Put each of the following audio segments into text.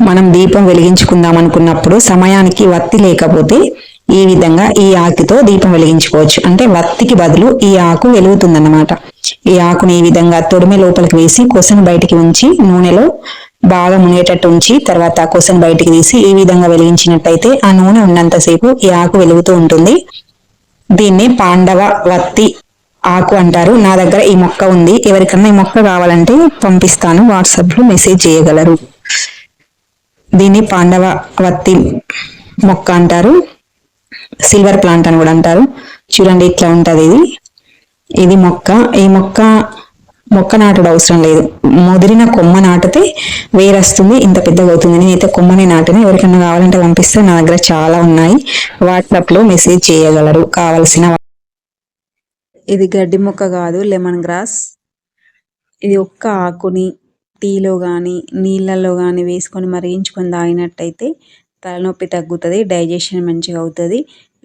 మనం దీపం వెలిగించుకుందాం అనుకున్నప్పుడు సమయానికి వత్తి లేకపోతే ఈ విధంగా ఈ ఆకుతో దీపం వెలిగించుకోవచ్చు. అంటే వత్తికి బదులు ఈ ఆకు వెలుగుతుందన్నమాట. ఈ ఆకుని ఈ విధంగా తొడిమి లోపలికి వేసి కొసను బయటికి ఉంచి నూనెలో బాగా మునేటట్టు ఉంచి తర్వాత కొసను బయటికి తీసి ఈ విధంగా వెలిగించినట్టయితే ఆ నూనె ఉన్నంతసేపు ఈ ఆకు వెలుగుతూ ఉంటుంది. దీన్ని పాండవ వత్తి ఆకు అంటారు. నా దగ్గర ఈ మొక్క ఉంది. ఎవరికన్నా ఈ మొక్క కావాలంటే పంపిస్తాను. వాట్సాప్లో మెసేజ్ చేయగలరు. దీన్ని పాండవ వత్తి మొక్క అంటారు. సిల్వర్ ప్లాంట్ అని కూడా అంటారు. చూడండి ఇట్లా ఉంటుంది ఇది. ఇది మొక్క. ఈ మొక్క మొక్క నాటడం అవసరం లేదు. ముదిరిన కొమ్మ నాటితే వేరొస్తుంది ఇంత పెద్దగా అవుతుంది. నేనైతే కొమ్మని నాటిన. ఎవరికైనా కావాలంటే పంపిస్తే నా దగ్గర చాలా ఉన్నాయి. వాట్సాప్లో మెసేజ్ చేయగలరు. కావలసిన ఇది గడ్డి మొక్క కాదు లెమన్ గ్రాస్ ఇది ఒక్క ఆకుని టీలో కానీ నీళ్ళల్లో కానీ వేసుకొని మరిగించుకొని తాగినట్టయితే తలనొప్పి తగ్గుతుంది డైజెషన్ మంచిగా అవుతుంది.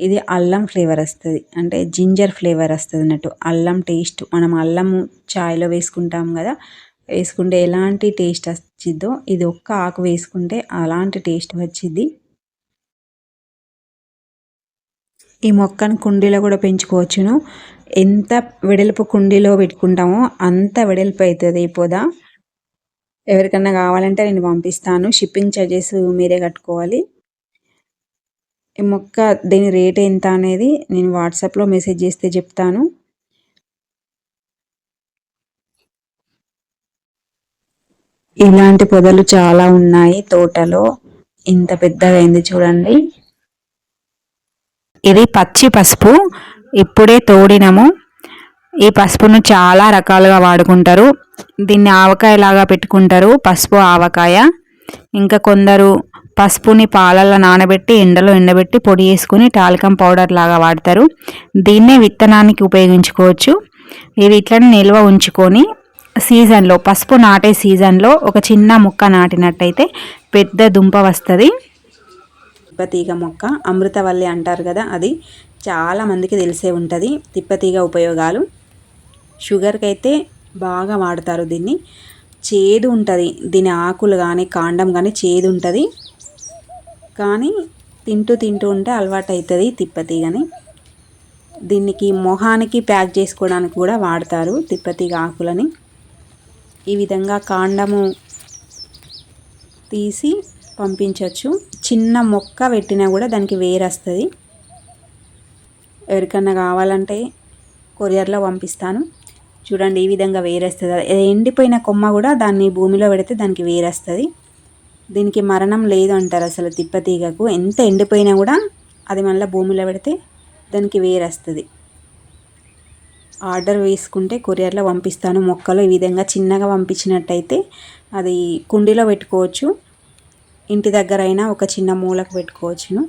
ఇది అల్లం ఫ్లేవర్ వస్తుంది. అంటే జింజర్ ఫ్లేవర్ వస్తుంది అన్నట్టు. అల్లం టేస్ట్ మనం అల్లం చాయ్లో వేసుకుంటాం కదా వేసుకుంటే ఎలాంటి టేస్ట్ వచ్చిద్దో ఇది ఒక్క ఆకు వేసుకుంటే అలాంటి టేస్ట్ వచ్చింది ఈ మొక్కను కుండీలో కూడా పెంచుకోవచ్చును. ఎంత వెడల్పు కుండీలో పెట్టుకుంటామో అంత వెడల్పు అవుతుంది ఈ పొద. ఎవరికన్నా కావాలంటే నేను పంపిస్తాను. షిప్పింగ్ ఛార్జెస్ మీరే కట్టుకోవాలి. ఈ మొక్క దీని రేట్ ఎంత అనేది నేను వాట్సాప్లో మెసేజ్ చేస్తే చెప్తాను. ఇలాంటి పొదలు చాలా ఉన్నాయి తోటలో. ఇంత పెద్దగా అయింది చూడండి. ఇది పచ్చి పసుపు. ఇప్పుడే తోడినము. ఈ పసుపును చాలా రకాలుగా వాడుకుంటారు. దీన్ని ఆవకాయ లాగా పెట్టుకుంటారు. పసుపు ఆవకాయ. ఇంకా కొందరు పసుపుని పాలల్లో నానబెట్టి ఎండలో ఎండబెట్టి పొడి చేసుకుని టాల్కం పౌడర్ లాగా వాడతారు. దీన్నే విత్తనానికి ఉపయోగించుకోవచ్చు. ఇవి ఇట్లనే నిల్వ ఉంచుకొని సీజన్లో పసుపు నాటే సీజన్లో ఒక చిన్న ముక్క నాటినట్టయితే పెద్ద దుంప వస్తుంది. తిప్పతీగ మొక్క అమృతవల్లి అంటారు కదా అది చాలామందికి తెలిసే ఉంటుంది. తిప్పతీగ ఉపయోగాలు. షుగర్కి అయితే బాగా వాడతారు దీన్ని. చేదు ఉంటుంది. దీని ఆకులు కానీ కాండం కానీ చేదు ఉంటుంది. కానీ తింటూ తింటూ ఉంటే అలవాటు అవుతుంది తిప్పతీగని దీనికి మొహానికి ప్యాక్ చేసుకోవడానికి కూడా వాడతారు తిప్పతీగ ఆకులని. ఈ విధంగా కాండము తీసి పంపించవచ్చు చిన్న మొక్క పెట్టినా కూడా దానికి వేరు వస్తుంది ఎవరికన్నా కావాలంటే కొరియర్లో పంపిస్తాను. చూడండి ఈ విధంగా వేరేస్తుంది. ఎండిపోయిన కొమ్మ కూడా దాన్ని భూమిలో పెడితే దానికి వేరేస్తుంది. దీనికి మరణం లేదు అంటారు అసలు తిప్పతీగకు ఎంత ఎండిపోయినా కూడా అది మళ్ళీ భూమిలో పెడితే దానికి వేరేస్తుంది. ఆర్డర్ వేసుకుంటే కొరియర్లో పంపిస్తాను. మొక్కలు ఈ విధంగా చిన్నగా పంపించినట్టయితే అది కుండీలో పెట్టుకోవచ్చు. ఇంటి దగ్గర అయినా ఒక చిన్న మూలకు పెట్టుకోవచ్చును.